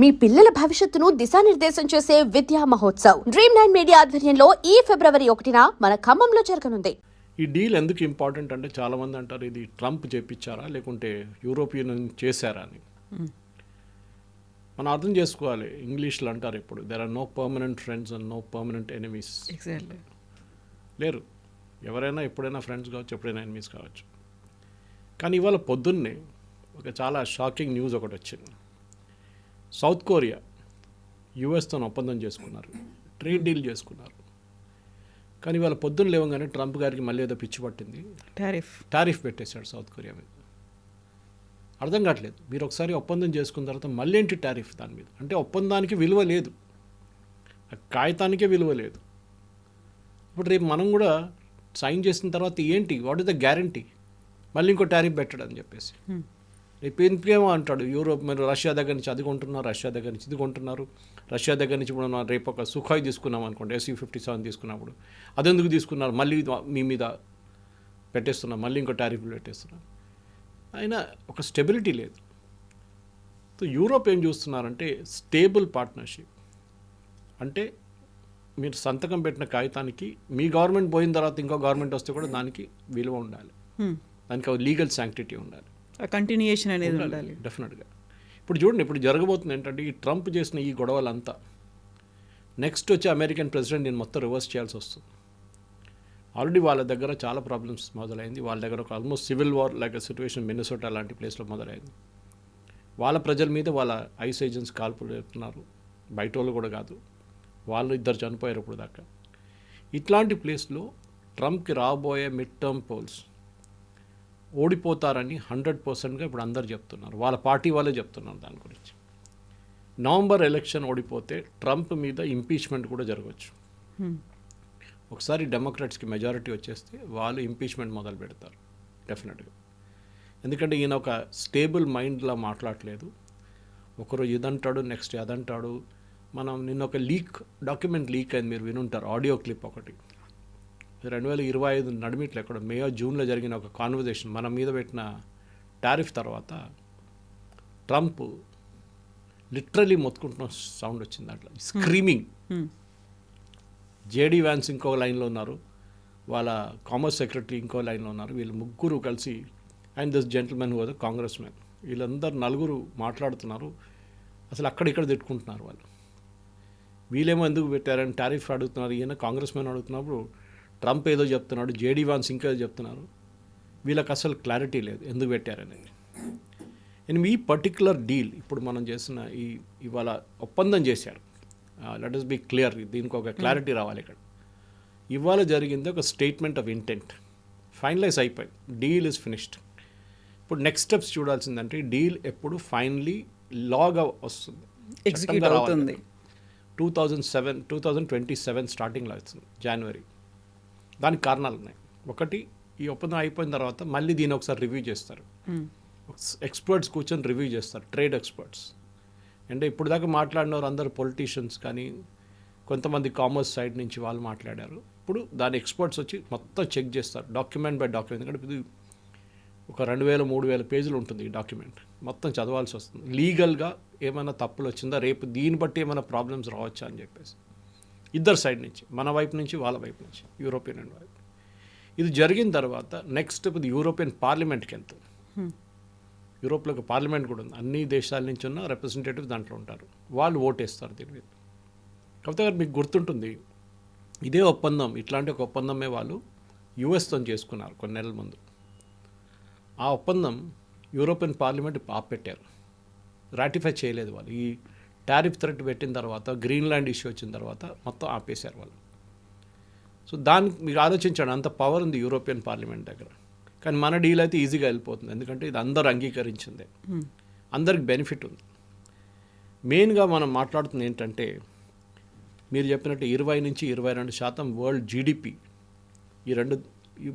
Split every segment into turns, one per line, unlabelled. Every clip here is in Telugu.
మీ పిల్లల భవిష్యత్తును దిశానిర్దేశం చేసే విద్యా మహోత్సవ్. డ్రీమ్ నైన్ మీడియా ఆధ్వర్యంలో ఈ ఫిబ్రవరి ఒకటిన మన ఖమ్మంలో జరగనుంది.
ఈ డీల్ ఎందుకు ఇంపార్టెంట్ అంటే చాలామంది అంటారు ఇది ట్రంప్ చేపించారా లేకుంటే యూరోపియన్ చేశారా అని. మనం అర్థం చేసుకోవాలి ఇంగ్లీష్లో అంటారు ఇప్పుడు there are no permanent friends and no permanent enemies లేరు. ఎవరైనా ఎప్పుడైనా ఫ్రెండ్స్ కావచ్చు ఎప్పుడైనా ఎనిమీస్ కావచ్చు. కానీ ఇవాళ పొద్దున్నే ఒక చాలా షాకింగ్ న్యూస్ ఒకటి వచ్చింది. సౌత్ కొరియా యుఎస్తో ఒప్పందం చేసుకున్నారు. ట్రేడ్ డీల్ చేసుకున్నారు. కానీ ఇవాళ పొద్దున్న లేవగానే ట్రంప్ గారికి మళ్ళీ ఏదో పిచ్చి పట్టింది.
టారిఫ్.
టారిఫ్ పెట్టేశాడు సౌత్ కొరియా మీద. అర్థం కావట్లేదు. మీరు ఒకసారి ఒప్పందం చేసుకున్న తర్వాత మళ్ళీ ఏంటి టారిఫ్ దాని మీద? అంటే ఒప్పందానికి విలువ లేదు. ఆ కాగితానికే విలువ లేదు. ఇప్పుడు రేపు మనం కూడా సైన్ చేసిన తర్వాత ఏంటి? What is the guarantee? మళ్ళీ ఇంకో టారిఫ్ పెట్టాడు అని చెప్పేసి రేపు ఇంకేమో అంటాడు? యూరోప్ మీరు రష్యా దగ్గర నుంచి అది కొంటున్నారు రష్యా దగ్గర నుంచి ఇది కొంటున్నారు రష్యా దగ్గర నుంచి ఇప్పుడు రేపు ఒక సుఖాయ్ తీసుకున్నాం అనుకోండి ఎస్యూ ఫిఫ్టీ సెవెన్ తీసుకున్నప్పుడు. అదెందుకు తీసుకున్నారు? మళ్ళీ మీ మీద పెట్టేస్తున్నాం మళ్ళీ ఇంకో టారిఫ్లు పెట్టేస్తున్నాం అయినా ఒక స్టెబిలిటీ లేదు. సో యూరోప్ ఏం చూస్తున్నారంటే స్టేబుల్ పార్ట్నర్షిప్. అంటే మీరు సంతకం పెట్టిన కాగితానికి మీ గవర్నమెంట్ పోయిన తర్వాత ఇంకో గవర్నమెంట్ వస్తే కూడా దానికి విలువ ఉండాలి. దానికి లీగల్ శాంక్టిటీ ఉండాలి.
ఆ కంటిన్యూయేషన్ అనేది ఉండాలి
డెఫినెట్గా ఇప్పుడు చూడండి ఇప్పుడు జరగబోతుంది ఏంటంటే ఈ ట్రంప్ చేసిన ఈ గొడవలంతా. నెక్స్ట్ వచ్చి అమెరికన్ ప్రెసిడెంట్ నేను మొత్తం రివర్స్ చేయాల్సి వస్తుంది. ఆల్రెడీ వాళ్ళ దగ్గర చాలా ప్రాబ్లమ్స్ మొదలైంది. వాళ్ళ దగ్గర ఒక almost civil war like situation Minnesota లాంటి ప్లేస్లో మొదలైంది. వాళ్ళ ప్రజల మీద వాళ్ళ ఐస్ ఏజెంట్స్ కాల్పులు పెడుతున్నారు బయట వాళ్ళు కూడా కాదు. వాళ్ళు ఇద్దరు చనిపోయారు ఇప్పుడు దాకా. ఇట్లాంటి ప్లేస్లో ట్రంప్కి రాబోయే మిడ్ టర్మ్ పోల్స్ ఓడిపోతారని హండ్రెడ్ పర్సెంట్గా ఇప్పుడు అందరు చెప్తున్నారు. వాళ్ళ పార్టీ వాళ్ళే చెప్తున్నారు దాని గురించి. నవంబర్ ఎలక్షన్ ఓడిపోతే ట్రంప్ మీద ఇంపీచ్మెంట్ కూడా జరగవచ్చు. ఒకసారి డెమోక్రాట్స్కి మెజారిటీ వచ్చేస్తే వాళ్ళు ఇంపీచ్మెంట్ మొదలు పెడతారు. డెఫినెట్గా. ఎందుకంటే ఈయన ఒక స్టేబుల్ మైండ్లా మాట్లాడలేదు. ఒకరు ఇదంటాడు నెక్స్ట్ అదంటాడు. మనం నిన్న ఒక లీక్ డాక్యుమెంట్ లీక్ అయింది మీరు వినుంటారు ఆడియో క్లిప్ ఒకటి. రెండు వేల ఇరవై ఐదు నడిమిట్లో ఎక్కడ మే జూన్లో జరిగిన ఒక కాన్వర్జేషన్ మన మీద పెట్టిన టారిఫ్ తర్వాత ట్రంప్ లిటరలీ మొత్తుకుంటున్న సౌండ్ వచ్చింది అట్లా స్క్రీమింగ్ జేడీ వ్యాన్స్ ఇంకో లైన్లో ఉన్నారు. వాళ్ళ కామర్స్ సెక్రటరీ ఇంకో లైన్లో ఉన్నారు. వీళ్ళు ముగ్గురు కలిసి and this gentlemen who congressman వీళ్ళందరూ నలుగురు మాట్లాడుతున్నారు. అసలు అక్కడిక్కడ తిట్టుకుంటున్నారు వాళ్ళు. వీళ్ళేమో ఎందుకు పెట్టారని టారిఫ్ అడుగుతున్నారు. ఈయన కాంగ్రెస్ మ్యాన్ అడుగుతున్నప్పుడు ట్రంప్ ఏదో చెప్తున్నాడు జేడీ వాన్స్ ఇంకా చెప్తున్నారు. వీళ్ళకి అసలు క్లారిటీ లేదు ఎందుకు పెట్టారనేది అండ్ ఈ పర్టికులర్ డీల్ ఇప్పుడు మనం చేసిన ఈ ఇవాళ ఒప్పందం చేశారు. లెట్ ఇస్ బి క్లియర్ దీనికి ఒక క్లారిటీ రావాలి ఇక్కడ. ఇవాళ జరిగింది ఒక స్టేట్మెంట్ ఆఫ్ ఇంటెంట్ ఫైనలైజ్ అయిపోయింది. డీల్ ఇస్ ఫినిష్డ్ ఇప్పుడు నెక్స్ట్ స్టెప్స్ చూడాల్సిందంటే డీల్ ఎప్పుడు ఫైనలీ లాగా వస్తుంది.
ఎగ్జిక్యూట్ అవుతుంది.
Two thousand seven two thousand twenty seven స్టార్టింగ్లో వస్తుంది జనవరి దానికి కారణాలు ఉన్నాయి. ఒకటి ఈ ఒప్పందం అయిపోయిన తర్వాత మళ్ళీ దీన్ని ఒకసారి రివ్యూ చేస్తారు. ఎక్స్పర్ట్స్ కూర్చొని రివ్యూ చేస్తారు ట్రేడ్ ఎక్స్పర్ట్స్. అంటే ఇప్పుడు దాకా మాట్లాడిన వారు అందరు పొలిటీషియన్స్ కానీ కొంతమంది కామర్స్ సైడ్ నుంచి వాళ్ళు మాట్లాడారు. ఇప్పుడు దాని ఎక్స్పర్ట్స్ వచ్చి మొత్తం చెక్ చేస్తారు డాక్యుమెంట్ బై డాక్యుమెంట్. ఎందుకంటే ఇది ఒక రెండు వేల మూడు వేల పేజీలు ఉంటుంది ఈ డాక్యుమెంట్. మొత్తం చదవాల్సి వస్తుంది. లీగల్గా ఏమైనా తప్పులు వచ్చిందా? రేపు దీన్ని బట్టి ఏమైనా ప్రాబ్లమ్స్ రావచ్చా అని చెప్పేసి. ఇద్దరు సైడ్ నుంచి మన వైపు నుంచి వాళ్ళ వైపు నుంచి యూరోపియన్ అండ్ వైపు. ఇది జరిగిన తర్వాత నెక్స్ట్ ఇది యూరోపియన్ పార్లమెంట్కి వెళ్తుంది యూరోప్లో ఒక పార్లమెంట్ కూడా ఉంది. అన్ని దేశాల నుంచి ఉన్న రిప్రజెంటేటివ్ దాంట్లో ఉంటారు. వాళ్ళు ఓటేస్తారు దీని మీద. కాకపోతే మీకు గుర్తుంటుంది ఇదే ఒప్పందం ఇట్లాంటి ఒక ఒప్పందమే వాళ్ళు యుఎస్తో చేసుకున్నారు కొన్ని నెలల ముందు. ఆ ఒప్పందం యూరోపియన్ పార్లమెంట్ ఆపెట్టారు రాటిఫై చేయలేదు వాళ్ళు. ఈ టారిఫ్ థ్రెట్ పెట్టిన తర్వాత గ్రీన్లాండ్ ఇష్యూ వచ్చిన తర్వాత మొత్తం ఆపేశారు వాళ్ళు. సో దానికి మీరు ఆలోచించండి అంత పవర్ ఉంది యూరోపియన్ పార్లమెంట్ దగ్గర. కానీ మన డీల్ అయితే ఈజీగా వెళ్ళిపోతుంది. ఎందుకంటే ఇది అందరూ అంగీకరించిందే. అందరికి బెనిఫిట్ ఉంది. మెయిన్గా మనం మాట్లాడుతుంది ఏంటంటే మీరు చెప్పినట్టు ఇరవై నుంచి ఇరవై రెండు శాతం వరల్డ్ జీడిపి ఈ రెండు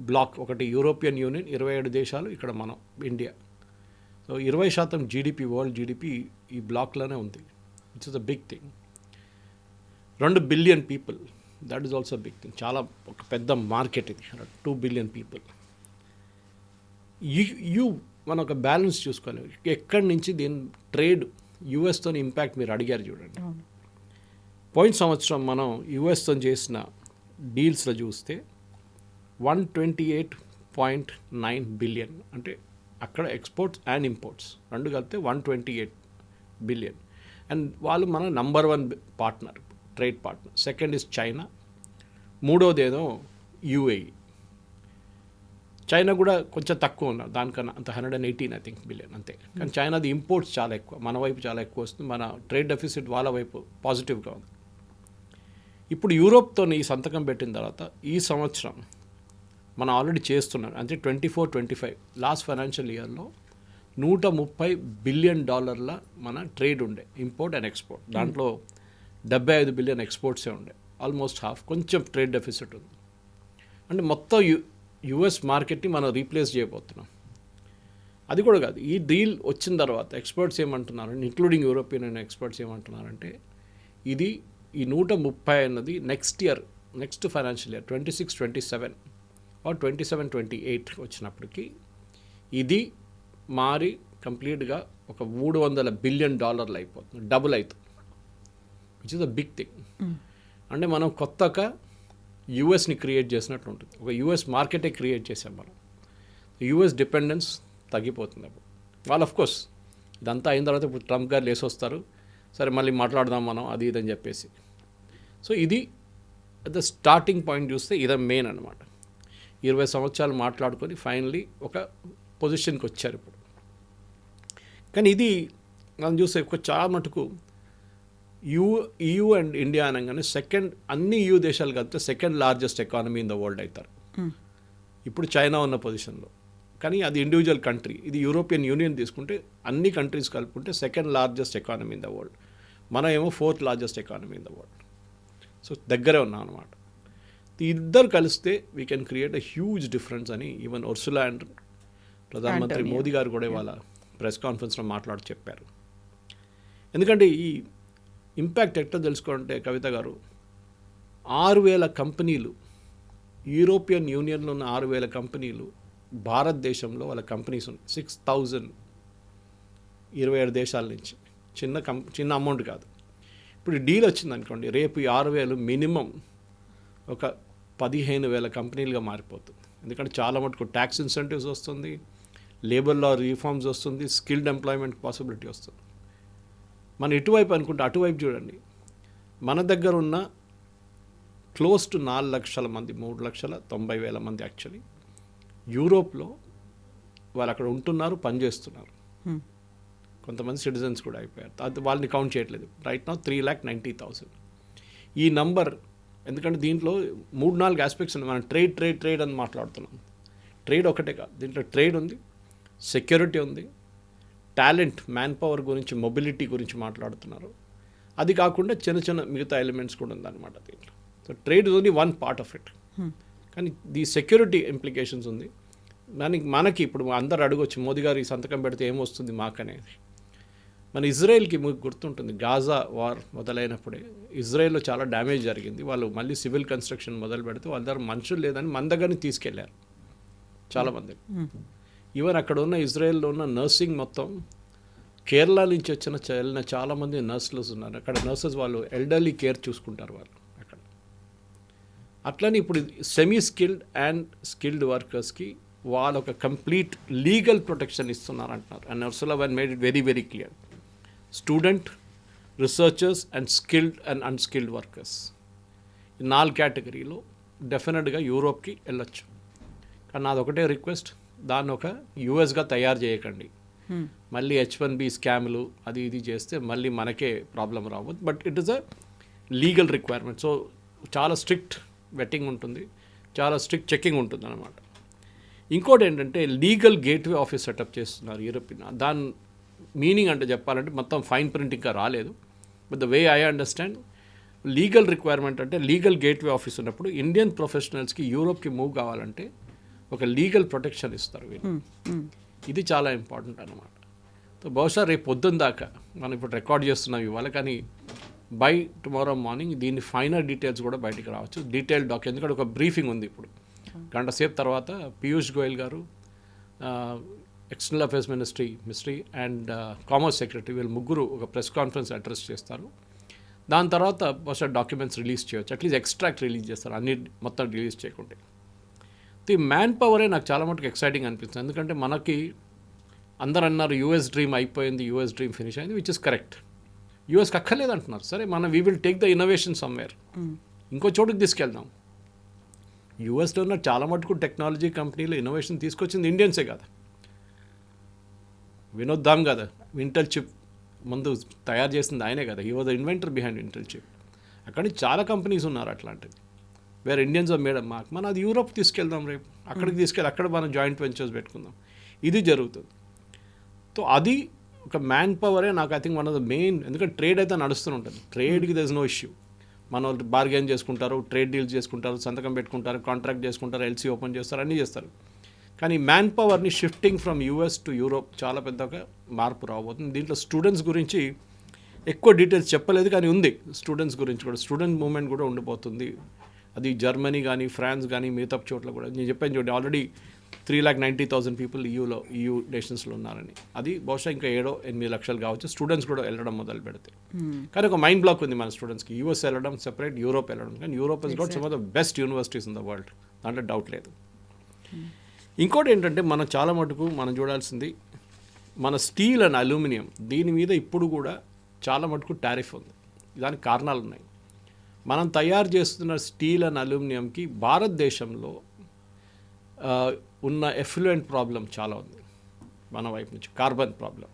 బ్లాక్ ఒకటి యూరోపియన్ యూనియన్ ఇరవై ఏడు దేశాలు ఇక్కడ మనం ఇండియా సో ఇరవై శాతం జీడిపి వరల్డ్ జీడిపి ఈ బ్లాక్లోనే ఉంది. It's is a big thing రెండు billion people that is also big thing చాలా ఒక పెద్ద మార్కెట్ ఇది. Two billion people you you మనం ఒక బ్యాలెన్స్ చూసుకోవాలి. ఎక్కడి నుంచి దీని ట్రేడ్ యుఎస్తో ఇంపాక్ట్ మీరు అడిగారు చూడండి. పోయిన సంవత్సరం మనం యుఎస్తో చేసిన డీల్స్లో చూస్తే one twenty eight point nine billion అంటే అక్కడ ఎక్స్పోర్ట్స్ అండ్ ఇంపోర్ట్స్ రెండు కలిపితే one twenty eight billion and వాళ్ళు మన number one partner trade partner. Second is China. మూడోది ఏదో యూఏఈ చైనా కూడా కొంచెం తక్కువ ఉన్నారు. దానికన్నా అంత hundred and eighteen I think billion అంతే. కానీ చైనాది ఇంపోర్ట్స్ చాలా ఎక్కువ. మన వైపు చాలా ఎక్కువ వస్తుంది. మన ట్రేడ్ డెఫిసిట్ వాళ్ళ వైపు పాజిటివ్గా ఉంది. ఇప్పుడు యూరోప్తో ఈ సంతకం పెట్టిన తర్వాత ఈ సంవత్సరం మనం ఆల్రెడీ చేస్తున్నాం. అంటే twenty four twenty five last financial ఇయర్లో నూట ముప్పై బిలియన్ డాలర్ల మన ట్రేడ్ ఉండే ఇంపోర్ట్ అండ్ ఎక్స్పోర్ట్. దాంట్లో డెబ్బై ఐదు బిలియన్ ఎక్స్పోర్ట్సే ఉండే. ఆల్మోస్ట్ హాఫ్ కొంచెం ట్రేడ్ డెఫిసిట్ ఉంది. అంటే మొత్తం యు యుఎస్ మార్కెట్ని మనం రీప్లేస్ చేయబోతున్నాం. అది కూడా కాదు ఈ డీల్ వచ్చిన తర్వాత ఎక్స్పర్ట్స్ ఏమంటున్నారంటే ఇంక్లూడింగ్ యూరోపియన్ ఎక్స్పర్ట్స్ ఏమంటున్నారంటే ఇది ఈ నూట ముప్పై అన్నది next year next financial year twenty six twenty seven or twenty seven twenty eight వచ్చినప్పటికీ ఇది మారి కంప్లీట్గా ఒక మూడు వందల బిలియన్ డాలర్లు అయిపోతుంది. డబుల్ అవుతుంది which is a big thing అంటే మనం కొత్తగా యుఎస్ని క్రియేట్ చేసినట్లు ఉంటుంది. ఒక యుఎస్ మార్కెటే క్రియేట్ చేసాం మనం. యుఎస్ డిపెండెన్స్ తగ్గిపోతుంది అప్పుడు. వాళ్ళు ఆఫ్ కోర్స్ ఇదంతా అయిన తర్వాత ఇప్పుడు ట్రంప్ గారు లేసి వస్తారు. సరే మళ్ళీ మాట్లాడదాం మనం అది ఇది అని చెప్పేసి. సో ఇది ద స్టార్టింగ్ పాయింట్ చూస్తే ఇదే మెయిన్ అనమాట ఇరవై సంవత్సరాలు మాట్లాడుకొని ఫైనలీ ఒక పొజిషన్కి వచ్చారు ఇప్పుడు. కానీ ఇది మనం చూస్తే ఒక చాలా మటుకు యూ EU అండ్ ఇండియా అనగానే సెకండ్ అన్ని యూ దేశాలు కలిపితే second largest economy in the world అవుతారు ఇప్పుడు చైనా ఉన్న పొజిషన్లో కానీ అది ఇండివిజువల్ కంట్రీ ఇది యూరోపియన్ యూనియన్ తీసుకుంటే అన్ని కంట్రీస్ కలుపుకుంటే second largest economy in the world మనం ఏమో fourth largest economy in the world so దగ్గరే ఉన్నాం అనమాట ఇద్దరు కలిస్తే we can create a huge difference అని ఈవెన్ ఒర్సులా అండ్ ప్రధానమంత్రి. మోదీ గారు కూడా ఇవాళ ప్రెస్ కాన్ఫరెన్స్లో మాట్లాడి చెప్పారు. ఎందుకంటే ఈ ఇంపాక్ట్ ఎట్లా తెలుసుకోవాలంటే కవిత గారు ఆరు వేల కంపెనీలు యూరోపియన్ యూనియన్లో ఉన్న ఆరు వేల కంపెనీలు భారతదేశంలో వాళ్ళ కంపెనీస్ ఉన్నాయి సిక్స్ థౌజండ్ ఇరవై ఏడు దేశాల నుంచి. చిన్న కం చిన్న అమౌంట్ కాదు. ఇప్పుడు డీల్ వచ్చింది అనుకోండి రేపు ఈ ఆరు వేలు మినిమం ఒక పదిహేను వేల కంపెనీలుగా మారిపోతుంది. ఎందుకంటే చాలా మటుకు ట్యాక్స్ ఇన్సెంటివ్స్ వస్తుంది. లేబర్ లా రీఫార్మ్స్ వస్తుంది స్కిల్డ్ ఎంప్లాయ్మెంట్ పాసిబిలిటీ వస్తుంది. మన ఇటువైపు అనుకుంటే అటువైపు చూడండి. మన దగ్గర ఉన్న క్లోజ్ టు నాలుగు లక్షల మంది మూడు లక్షల తొంభై వేల మంది యాక్చువల్లీ యూరోప్లో వాళ్ళు అక్కడ ఉంటున్నారు పనిచేస్తున్నారు. కొంతమంది సిటిజన్స్ కూడా అయిపోయారు. అది వాళ్ళని కౌంట్ చేయట్లేదు. రైట్ నా త్రీ ల్యాక్ నైంటీ థౌసండ్. ఈ నంబర్ ఎందుకంటే దీంట్లో మూడు నాలుగు ఆస్పెక్ట్స్ ఉన్నాయి. మనం ట్రేడ్ ట్రేడ్ ట్రేడ్ అని మాట్లాడుతున్నాం. ట్రేడ్ ఒకటే కాదు. దీంట్లో ట్రేడ్ ఉంది సెక్యూరిటీ ఉంది. టాలెంట్ మ్యాన్ పవర్ గురించి మొబిలిటీ గురించి మాట్లాడుతున్నారు. అది కాకుండా చిన్న చిన్న మిగతా ఎలిమెంట్స్ కూడా ఉందన్నమాట దీంట్లో. So trade is only one part of it కానీ ది సెక్యూరిటీ ఇంప్లికేషన్స్ ఉంది. దానికి మనకి ఇప్పుడు అందరు అడగొచ్చు మోదీ గారు ఈ సంతకం పెడితే ఏమొస్తుంది మాకనేది. మన ఇజ్రాయెల్కి మీకు గుర్తుంటుంది గాజా వార్ మొదలైనప్పుడే ఇజ్రాయెల్లో చాలా డ్యామేజ్ జరిగింది. వాళ్ళు మళ్ళీ సివిల్ కన్స్ట్రక్షన్ మొదలు పెడితే వాళ్ళ దగ్గర మనుషులు లేదని మన దగ్గరని తీసుకెళ్ళారు. చాలామంది ఈవెన్ అక్కడ ఉన్న ఇజ్రాయెల్లో ఉన్న నర్సింగ్ మొత్తం కేరళ నుంచి వచ్చిన వెళ్ళిన చాలామంది నర్సులు ఉన్నారు. అక్కడ నర్సెస్ వాళ్ళు ఎల్డర్లీ కేర్ చూసుకుంటారు వాళ్ళు అక్కడ. అట్లనే ఇప్పుడు సెమీ స్కిల్డ్ అండ్ స్కిల్డ్ వర్కర్స్కి వాళ్ళు ఒక కంప్లీట్ లీగల్ ప్రొటెక్షన్ ఇస్తున్నారు అంటున్నారు and నర్సుల one made it very very clear student researchers and skilled and unskilled workers ఈ నాలుగు కేటగిరీలో డెఫినెట్గా యూరోప్కి వెళ్ళొచ్చు. కానీ నాది ఒకటే రిక్వెస్ట్ దాన్ని ఒక యూఎస్గా తయారు చేయకండి.
Hmm.
మళ్ళీ హెచ్ వన్ బి స్కామ్లు అది ఇది చేస్తే మళ్ళీ మనకే ప్రాబ్లం రావద్దు but it is a legal requirement so చాలా స్ట్రిక్ట్ వెట్టింగ్ ఉంటుంది. చాలా స్ట్రిక్ట్ చెకింగ్ ఉంటుంది అనమాట ఇంకోటి ఏంటంటే లీగల్ గేట్వే ఆఫీస్ సెటప్ చేస్తున్నారు యూరోపియన్ దాని మీనింగ్ అంటే చెప్పాలంటే మొత్తం ఫైన్ ప్రింట్ ఇంకా రాలేదు. But the way I understand legal requirement అంటే లీగల్ గేట్వే ఆఫీస్ ఉన్నప్పుడు ఇండియన్ ప్రొఫెషనల్స్కి యూరోప్కి మూవ్ కావాలంటే ఒక లీగల్ ప్రొటెక్షన్ ఇస్తారు వీళ్ళు. ఇది చాలా ఇంపార్టెంట్ అనమాట సో బహుశా రేపు పొద్దున్న దాకా మనం ఇప్పుడు రికార్డ్ చేస్తున్నాం ఇవాళ కానీ బై టుమారో మార్నింగ్ దీని ఫైనల్ డీటెయిల్స్ కూడా బయటికి రావచ్చు. డీటెయిల్ డాక్ ఎందుకంటే ఒక బ్రీఫింగ్ ఉంది ఇప్పుడు. గంట సేపు తర్వాత పీయూష్ గోయల్ గారు external affairs ministry ministry and commerce secretary వీళ్ళు ముగ్గురు ఒక ప్రెస్ కాన్ఫరెన్స్ అడ్రస్ చేస్తారు. దాని తర్వాత బహుశా డాక్యుమెంట్స్ రిలీజ్ చేయొచ్చు. అట్లీస్ట్ ఎక్స్ట్రాక్ట్ రిలీజ్ చేస్తారు. అన్ని మొత్తం రిలీజ్ చేయకుండా ది మ్యాన్ పవరే నాకు చాలా మటుకు ఎక్సైటింగ్ అనిపిస్తుంది. ఎందుకంటే మనకి అందరు అన్నారు యూఎస్ డ్రీమ్ అయిపోయింది యూఎస్ డ్రీమ్ ఫినిష్ అయింది విచ్ ఇస్ కరెక్ట్ యూఎస్కి అక్కర్లేదు అంటున్నారు సరే మనం we will take the innovation somewhere ఇంకో చోటుకి తీసుకెళ్దాం. యూఎస్లో ఉన్న చాలా మటుకు టెక్నాలజీ కంపెనీలు ఇన్నోవేషన్ తీసుకొచ్చింది ఇండియన్సే కదా. వినోద్ దామ్ కదా ఇంటెల్ చిప్ ముందు తయారు చేసింది ఆయనే కదా. ఈ was the inventor behind Intel chip అక్కడి చాలా కంపెనీస్ ఉన్నారు అట్లాంటివి వేరే ఇండియన్స్ మేడం మాకు మనం అది యూరోప్ తీసుకెళ్దాం రేపు అక్కడికి తీసుకెళ్ళి అక్కడ మనం జాయింట్ వెంచర్స్ పెట్టుకుందాం. ఇది జరుగుతుంది. సో అది ఒక మ్యాన్ పవరే నాకు I think one of the main ఎందుకంటే ట్రేడ్ అయితే నడుస్తూనే ఉంటుంది. ట్రేడ్కి దర్ ఇస్ నో ఇష్యూ మన వాళ్ళు బార్గెన్ చేసుకుంటారు ట్రేడ్ డీల్స్ చేసుకుంటారు సంతకం పెట్టుకుంటారు కాంట్రాక్ట్ చేసుకుంటారు ఎల్సీ ఓపెన్ చేస్తారు అన్నీ చేస్తారు. కానీ మ్యాన్ పవర్ని shifting from US to Europe చాలా పెద్ద ఒక మార్పు రాబోతుంది. దీంట్లో స్టూడెంట్స్ గురించి ఎక్కువ డీటెయిల్స్ చెప్పలేదు కానీ ఉంది. స్టూడెంట్స్ గురించి కూడా స్టూడెంట్ మూమెంట్ కూడా ఉండిపోతుంది. అది జర్మనీ కానీ ఫ్రాన్స్ కానీ మిగతా చోట్ల కూడా. నేను చెప్పాను చూడండి already three lakh ninety thousand people ఈయూలో EU నేషన్స్లో ఉన్నారని. అది బహుశా ఇంకా ఏడో ఎనిమిది లక్షలు కావచ్చు. స్టూడెంట్స్ కూడా వెళ్ళడం మొదలు పెడితే. కానీ ఒక మైండ్ బ్లాక్ ఉంది మన స్టూడెంట్స్కి. యూఎస్ వెళ్ళడం సెపరేట్ యూరోప్ వెళ్ళడం. కానీ Europe is got some of the best universities in the world దాంట్లో డౌట్ లేదు. ఇంకోటి ఏంటంటే మనం చాలా మటుకు మనం చూడాల్సింది మన స్టీల్ అండ్ అల్యూమినియం దీని మీద ఇప్పుడు కూడా చాలా మటుకు టారిఫ్ ఉంది. దానికి కారణాలు ఉన్నాయి మనం తయారు చేస్తున్న స్టీల్ అండ్ అల్యూమినియంకి భారతదేశంలో ఉన్న ఎఫ్లుయెంట్ ప్రాబ్లం చాలా ఉంది. మన వైపు నుంచి carbon problem.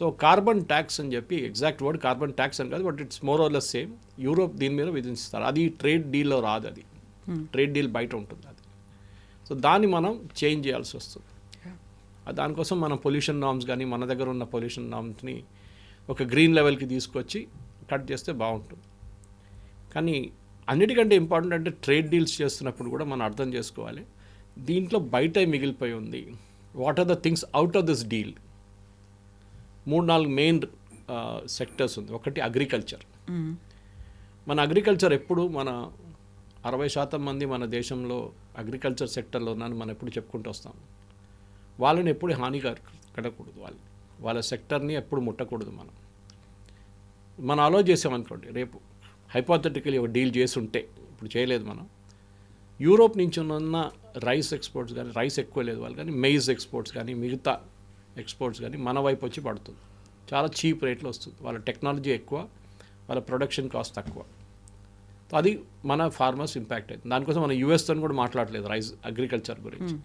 So carbon tax అని చెప్పి ఎగ్జాక్ట్ వర్డ్ కార్బన్ ట్యాక్స్ అని కాదు but it's more or less same. Europe దీని మీద విధిస్తారు. అది ట్రేడ్ డీల్లో రాదు అది. ట్రేడ్ డీల్ బయట ఉంటుంది అది. సో దాన్ని మనం చేంజ్ చేయాల్సి వస్తుంది. దానికోసం మనం పొల్యూషన్ నామ్స్ కానీ మన దగ్గర ఉన్న పొల్యూషన్ నామ్స్ని ఒక గ్రీన్ లెవెల్కి తీసుకొచ్చి కట్ చేస్తే బాగుంటుంది. కానీ అన్నిటికంటే ఇంపార్టెంట్ అంటే ట్రేడ్ డీల్స్ చేస్తున్నప్పుడు కూడా మనం అర్థం చేసుకోవాలి. దీంట్లో బయట మిగిలిపోయి ఉంది. What are the things out of this deal మూడు నాలుగు మెయిన్ సెక్టర్స్ ఉంది. ఒకటి అగ్రికల్చర్ మన అగ్రికల్చర్ ఎప్పుడు మన అరవై శాతం మంది మన దేశంలో అగ్రికల్చర్ సెక్టర్లో ఉన్నారని మనం ఎప్పుడు చెప్పుకుంటూ వస్తాం. వాళ్ళని ఎప్పుడు హాని కడకూడదు వాళ్ళు. వాళ్ళ సెక్టర్ని ఎప్పుడు ముట్టకూడదు మనం. మనం అలో చేసామనుకోండి రేపు. హైపోథెటికలీ ఒక డీల్ చేసి ఉంటే ఇప్పుడు చేయలేదు మనం. యూరోప్ నుంచి ఉన్న రైస్ ఎక్స్పోర్ట్స్ కానీ రైస్ ఎక్కువ లేదు వాళ్ళు కానీ మెయిజ్ ఎక్స్పోర్ట్స్ కానీ మిగతా ఎక్స్పోర్ట్స్ కానీ మన వైపు వచ్చి పడుతుంది. చాలా చీప్ రేట్లో వస్తుంది. వాళ్ళ టెక్నాలజీ ఎక్కువ వాళ్ళ ప్రొడక్షన్ కాస్ట్ తక్కువ. అది మన ఫార్మర్స్ ఇంపాక్ట్ అయింది దానికోసం మనం యూఎస్తో కూడా మాట్లాడలేదు రైస్ అగ్రికల్చర్ గురించి.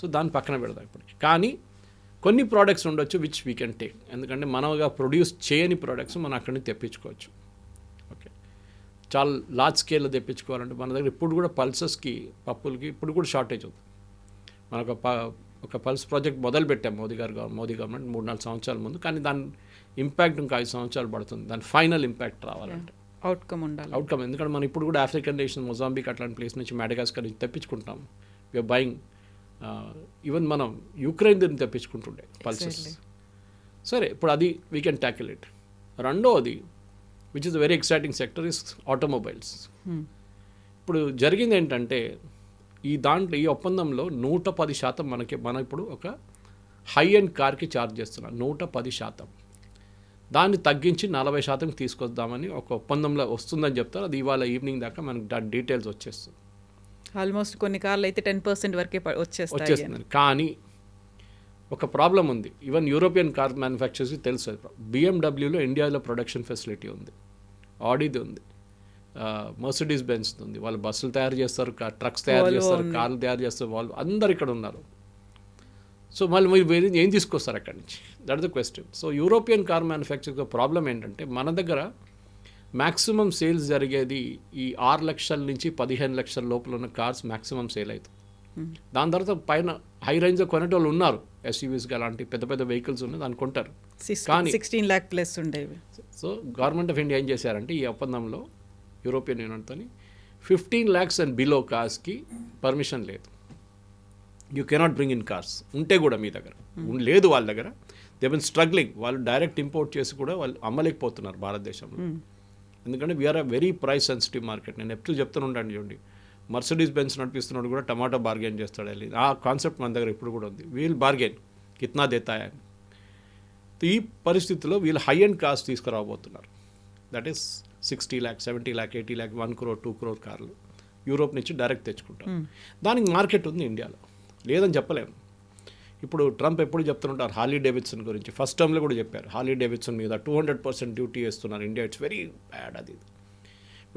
సో దాన్ని పక్కన పెడదాం ఇప్పటికి. కానీ కొన్ని ప్రోడక్ట్స్ ఉండొచ్చు విచ్ వీ కెన్ టేక్ ఎందుకంటే మనగా ప్రొడ్యూస్ చేయని ప్రోడక్ట్స్ మనం అక్కడి నుంచి తెప్పించుకోవచ్చు. చాలా లార్జ్ స్కేల్లో తెప్పించుకోవాలంటే మన దగ్గర ఇప్పుడు కూడా పల్సెస్కి పప్పులకి ఇప్పుడు కూడా షార్టేజ్ ఉంది. మనకు ఒక ప- ఒక పల్స్ ప్రాజెక్ట్ మొదలు పెట్టాం మోదీ గారు మోదీ గవర్నమెంట్ మూడు నాలుగు సంవత్సరాల ముందు కానీ దాని ఇంపాక్ట్ ఇంకా ఐదు సంవత్సరాలు పడుతుంది. దాని ఫైనల్ ఇంపాక్ట్ రావాలంటే.
అవుట్కమ్ ఉండాలి.
అవుట్కమ్ ఎందుకంటే మనం ఇప్పుడు కూడా ఆఫ్రికన్ నేషన్ మొజాంబిక్ అట్లాంటి ప్లేస్ నుంచి మెడగాస్కర్ నుంచి తెప్పించుకుంటాం. విఆర్ బయింగ్ ఈవెన్ మనం యుక్రెయిన్ దీన్ని తెప్పించుకుంటుండే పల్సెస్. సరే ఇప్పుడు అది వీ కెన్ ట్యాకిల్ ఇట్ రెండవది which is very exciting sector is automobiles ఇప్పుడు జరిగింది ఏంటంటే ఈ దాంట్లో ఈ ఒప్పందంలో నూట పది శాతం మనకి మనం ఇప్పుడు ఒక హై అండ్ కార్కి ఛార్జ్ చేస్తున్నాం నూట పది శాతం. దాన్ని తగ్గించి నలభై శాతం తీసుకొద్దామని ఒక ఒప్పందంలో వస్తుందని చెప్తారు. అది ఇవాళ ఈవినింగ్ దాకా మనకి దాని డీటెయిల్స్ వచ్చేస్తుంది
ఆల్మోస్ట్ కొన్ని కార్లు అయితే టెన్ పర్సెంట్ వరకే వచ్చేస్తాయి.
వచ్చేస్తుంది కానీ ఒక ప్రాబ్లం ఉంది. ఈవెన్ యూరోపియన్ కార్ మ్యానుఫ్యాక్చర్స్కి తెలుసు బిఎండబ్ల్యూలో ఇండియాలో ప్రొడక్షన్ ఫెసిలిటీ ఉంది. ఆడీది ఉంది. మర్సిడీస్ బెన్స్ ఉంది. వాళ్ళు బస్సులు తయారు చేస్తారు ట్రక్స్ తయారు చేస్తారు. కార్లు తయారు చేస్తారు వాళ్ళు అందరు ఇక్కడ ఉన్నారు. సో మళ్ళీ మీరు వేరే ఏం తీసుకొస్తారు అక్కడి నుంచి? That the question so European car manufacture problem ఏంటంటే మన దగ్గర మ్యాక్సిమం సేల్స్ జరిగేది ఈ ఆరు లక్షల నుంచి పదిహేను లక్షల లోపల ఉన్న కార్స్ మ్యాక్సిమం సేల్ అవుతుంది దాని తర్వాత పైన హై రేంజ్లో కొనేటోళ్ళు ఉన్నారు. ఎస్యూవీస్గా అలాంటి పెద్ద పెద్ద వెహికల్స్ ఉన్నాయి దాన్ని కొంటారు. కానీ-
సిక్స్టీన్ ల్యాక్ ప్లస్ ఉండేవి.
సో గవర్నమెంట్ ఆఫ్ ఇండియా ఏం చేశారంటే ఈ ఒప్పందంలో యూరోపియన్ యూనియన్తో ఫిఫ్టీన్ ల్యాక్స్ అండ్ బిలో కార్స్కి పర్మిషన్ లేదు. You cannot bring in cars ఉంటే కూడా మీ దగ్గర. ఉన్- లేదు వాళ్ళ దగ్గర. దే బిన్ స్ట్రగ్లింగ్ వాళ్ళు డైరెక్ట్ ఇంపోర్ట్ చేసి కూడా వాళ్ళు అమ్మలేకపోతున్నారు భారతదేశంలో. ఎందుకంటే we are a very price sensitive market నేను ఎప్పుడు చెప్తూనే ఉంటాను చూడండి. మర్సిడీస్ బెన్స్ నడిపిస్తున్నాడు కూడా టమాటో బార్గెన్ చేస్తాడు వెళ్ళి. ఆ కాన్సెప్ట్ మన దగ్గర ఇప్పుడు కూడా ఉంది. వీల్ బార్గెన్ కిత్నా దేతా హై అని. ఈ పరిస్థితిలో వీళ్ళు high and cost తీసుకురాబోతున్నారు. That is sixty lakh seventy lakh eighty lakh one crore two crore కార్లు. యూరోప్ నుంచి డైరెక్ట్ తెచ్చుకుంటారు. దానికి మార్కెట్ ఉంది ఇండియాలో. లేదని చెప్పలేము. ఇప్పుడు ట్రంప్ ఎప్పుడు చెప్తుంటారు హార్లీ డేవిడ్సన్ గురించి? ఫస్ట్ టర్మ్లో కూడా చెప్పారు. హార్లీ డేవిడ్సన్ మీద టూ హండ్రెడ్ పర్సెంట్ డ్యూటీ వేస్తున్నారు. ఇండియా ఇట్స్ వెరీ బ్యాడ్ అది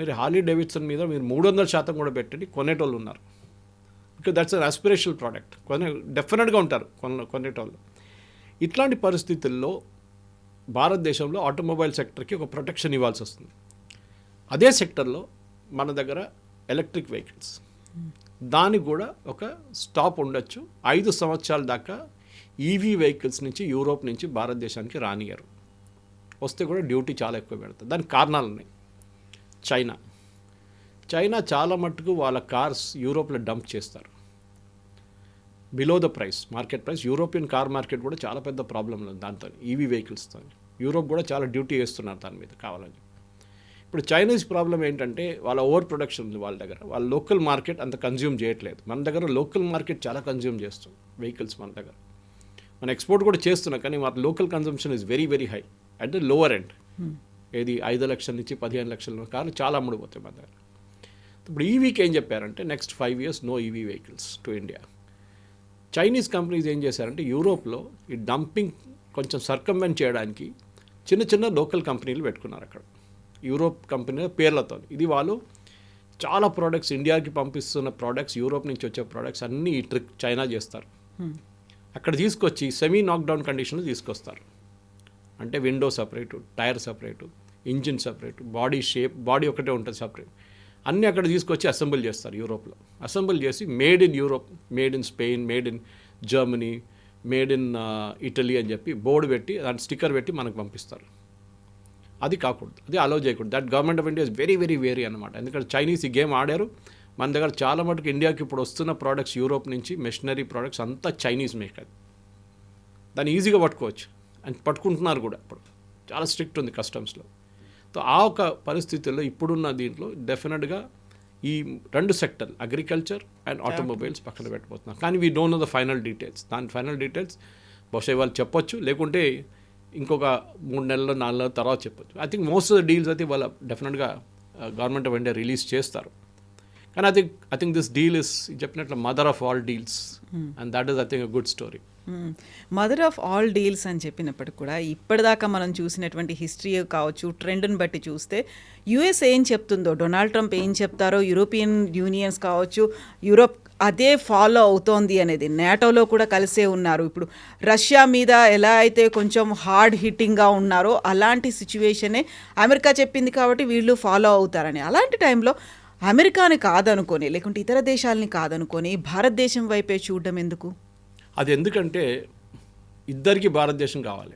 మీరు హార్లీ డేవిడ్సన్ మీద మీరు మూడు వందల శాతం కూడా పెట్టండి కొనేటోళ్ళు ఉన్నారు. Because that's an aspirational product కొనే డెఫినెట్గా ఉంటారు కొన్న కొనేటోళ్ళు. ఇట్లాంటి పరిస్థితుల్లో భారతదేశంలో ఆటోమొబైల్ సెక్టర్కి ఒక ప్రొటెక్షన్ ఇవ్వాల్సి వస్తుంది. అదే సెక్టర్లో మన దగ్గర ఎలక్ట్రిక్ వెహికల్స్. దానికి కూడా ఒక స్టాప్ ఉండొచ్చు. ఐదు సంవత్సరాల దాకా ఈవీ వెహికల్స్ నుంచి యూరోప్ నుంచి భారతదేశానికి రానియరు వస్తే కూడా డ్యూటీ చాలా ఎక్కువ పెడతారు. దానికి కారణాలు ఉన్నాయి. చైనా. చైనా చాలా మట్టుకు వాళ్ళ కార్స్ యూరోప్లో డంప్ చేస్తారు. Below the price market price European car market కూడా చాలా పెద్ద ప్రాబ్లం ఉంది దాంతో ఈవీ వెహికల్స్తో యూరోప్ కూడా చాలా డ్యూటీ వేస్తున్నారు దాని మీద కావాలని ఇప్పుడు చైనీస్ ప్రాబ్లం ఏంటంటే వాళ్ళ ఓవర్ ప్రొడక్షన్ ఉంది వాళ్ళ దగ్గర. వాళ్ళ లోకల్ మార్కెట్ అంత కన్జ్యూమ్ చేయట్లేదు. మన దగ్గర లోకల్ మార్కెట్ చాలా కన్జ్యూమ్ చేస్తుంది వెహికల్స్ మన దగ్గర. మన ఎక్స్పోర్ట్ కూడా చేస్తున్నాం కానీ మన local consumption is very very high అంటే లోవర్ ఎండ్ ఏది ఐదు లక్షల నుంచి పదిహేను లక్షల కార్లు చాలా అమ్ముడుపోతాయి మన దగ్గర. ఇప్పుడు ఈ వీక్ ఏం చెప్పారంటే next five years no EV vehicles to India Chinese companies ఏం చేశారంటే యూరోప్లో ఈ డంపింగ్ కొంచెం సర్కంబెంట్ చేయడానికి చిన్న చిన్న లోకల్ కంపెనీలు పెట్టుకున్నారు అక్కడ. యూరోప్ కంపెనీ పేర్లతో. ఇది వాళ్ళు చాలా ప్రోడక్ట్స్ ఇండియాకి పంపిస్తున్న ప్రోడక్ట్స్ యూరోప్ నుంచి వచ్చే ప్రోడక్ట్స్ అన్నీ ఈ ట్రిక్ చైనా చేస్తారు. అక్కడ తీసుకొచ్చి సెమీ నాక్డౌన్ కండిషన్లో తీసుకొస్తారు. అంటే window separate tyre separate engine separate body shape body ఒకటే ఉంటుంది సపరేట్. అన్నీ అక్కడ తీసుకొచ్చి అసెంబుల్ చేస్తారు యూరోప్లో. అసెంబుల్ చేసి made in Europe made in Spain made in Germany made in Italy అని చెప్పి బోర్డు పెట్టి దాని స్టిక్కర్ పెట్టి మనకు పంపిస్తారు. అది కాకూడదు అది అలో చేయకూడదు. That government of India is very very very అనమాట ఎందుకంటే చైనీస్ ఈ గేమ్ ఆడారు. మన దగ్గర చాలా మటుకు ఇండియాకి ఇప్పుడు వస్తున్న ప్రోడక్ట్స్ యూరోప్ నుంచి మెషినరీ ప్రోడక్ట్స్ అంతా చైనీస్ మేక్ అది. దాన్ని ఈజీగా పట్టుకోవచ్చు. అండ్ పట్టుకుంటున్నారు కూడా ఇప్పుడు. చాలా స్ట్రిక్ట్ ఉంది కస్టమ్స్లో. ఆ ఒక పరిస్థితుల్లో ఇప్పుడున్న దీంట్లో డెఫినెట్గా ఈ రెండు సెక్టర్ అగ్రికల్చర్ అండ్ ఆటోమొబైల్స్ పక్కన పెట్టబోతున్నారు. కానీ we don't know the final details దాని ఫైనల్ డీటెయిల్స్ బహుశా వాళ్ళు చెప్పొచ్చు లేకుంటే ఇంకొక మూడు నెలలు నాలుగు నెలల తర్వాత చెప్పొచ్చు. I think most of the deals అయితే వాళ్ళ డెఫినెట్గా గవర్నమెంట్ ఆఫ్ ఇండియా రిలీజ్ చేస్తారు. కానీ I think I think this deal is చెప్పినట్లు mother of all deals and that is I think a good story
mother of all deals అని చెప్పినప్పటికి కూడా ఇప్పటిదాకా మనం చూసినటువంటి హిస్టరీ కావచ్చు ట్రెండ్ని బట్టి చూస్తే యుఎస్ ఏం చెప్తుందో డొనాల్డ్ ట్రంప్ ఏం చెప్తారో యూరోపియన్ యూనియన్స్ కావచ్చు యూరోప్ అదే ఫాలో అవుతోంది అనేది నేటోలో కూడా కలిసే ఉన్నారు. ఇప్పుడు రష్యా మీద ఎలా అయితే కొంచెం హార్డ్ హిట్టింగ్గా ఉన్నారో అలాంటి సిచ్యువేషనే అమెరికా చెప్పింది కాబట్టి వీళ్ళు ఫాలో అవుతారని. అలాంటి టైంలో అమెరికాని కాదనుకొని లేకుంటే ఇతర దేశాలని కాదనుకొని భారతదేశం వైపే చూడడం ఎందుకు?
అది ఎందుకంటే ఇద్దరికి భారతదేశం కావాలి.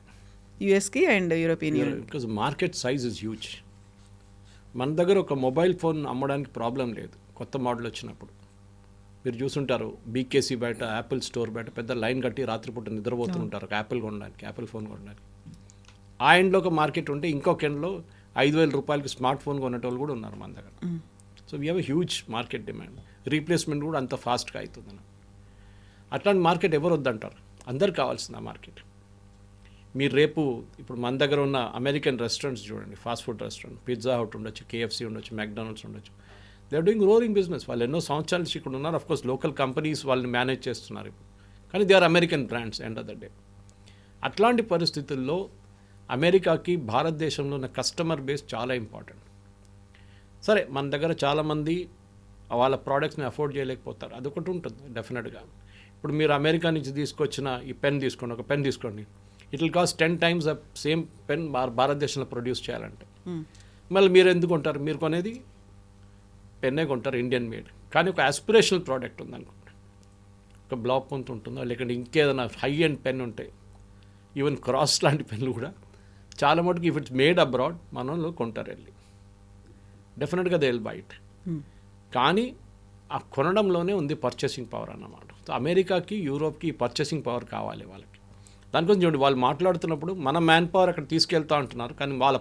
యుఎస్కి and European Union.
Because market size is huge మన దగ్గర ఒక మొబైల్ ఫోన్ అమ్మడానికి ప్రాబ్లం లేదు కొత్త మోడల్ వచ్చినప్పుడు. మీరు చూసుంటారు బీకేసీ బయట యాపిల్ స్టోర్ బయట పెద్ద లైన్ కట్టి రాత్రిపూట నిద్రపోతుంటారు ఒక యాపిల్ కొనడానికి యాపిల్ ఫోన్ కొనడానికి. ఆ ఎండ్లో ఒక మార్కెట్ ఉంటే ఇంకొక ఎండ్లో ఐదు వేల రూపాయలకి స్మార్ట్ ఫోన్ కొనేటోళ్ళు కూడా ఉన్నారు మన దగ్గర. So we have huge market demand replacement కూడా అంత ఫాస్ట్గా అవుతుంది అట్లాంటి మార్కెట్ ఎవరు వద్దంటారు? అందరు కావాల్సింది ఆ మార్కెట్. మీరు రేపు ఇప్పుడు మన దగ్గర ఉన్న అమెరికన్ రెస్టారెంట్స్ చూడండి fast food restaurant pizza hut ఉండొచ్చు కేఎఫ్సి ఉండొచ్చు మెక్డానల్డ్స్ ఉండొచ్చు. They are doing roaring business వాళ్ళు ఎన్నో సంవత్సరాల నుంచి ఇక్కడ ఉన్నారు. అఫ్ కోర్స్ లోకల్ కంపెనీస్ వాళ్ళని మేనేజ్ చేస్తున్నారు ఇప్పుడు. కానీ they are American brands end of the day అట్లాంటి పరిస్థితుల్లో అమెరికాకి భారతదేశంలో ఉన్న కస్టమర్ బేస్ చాలా ఇంపార్టెంట్ సరే మన దగ్గర చాలామంది వాళ్ళ ప్రోడక్ట్స్ని అఫోర్డ్ చేయలేకపోతారు. అదొకటి ఉంటుంది డెఫినెట్గా ఇప్పుడు మీరు అమెరికా నుంచి తీసుకొచ్చిన ఈ పెన్ తీసుకోండి ఒక పెన్ తీసుకోండి. It will cost ten times same pen భారతదేశంలో ప్రొడ్యూస్ చేయాలంటే. మళ్ళీ మీరు ఎందుకు కొంటారు? మీరు కొనేది పెన్నే కొంటారు ఇండియన్ మేడ్ కానీ ఒక ఆస్పిరేషనల్ ప్రోడక్ట్ ఉందనుకోండి. ఒక బ్లాక్ పొంతు ఉంటుందో లేకుంటే ఇంకేదైనా హై అండ్ పెన్ ఉంటాయి ఈవెన్ క్రాస్ లాంటి పెన్లు కూడా చాలా మటుకు ఇఫ్ ఇట్స్ మేడ్ అబ్రాడ్ మనలో కొంటారు వెళ్ళి. డెఫినెట్గా దే విల్ బైట్ కానీ ఆ కొనడంలోనే ఉంది పర్చేసింగ్ పవర్ అన్నమాట. సో అమెరికాకి యూరోప్కి పర్చేసింగ్ పవర్ కావాలి వాళ్ళకి. దానికోసం చూడండి వాళ్ళు మాట్లాడుతున్నప్పుడు మన మ్యాన్ పవర్ అక్కడ తీసుకెళ్తా అంటున్నారు కానీ వాళ్ళ